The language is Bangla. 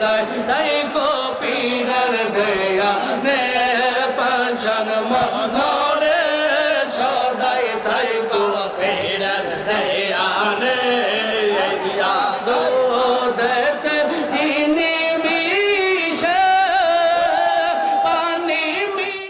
দেয় তাই কপিনার দেয়া নে পাশান মন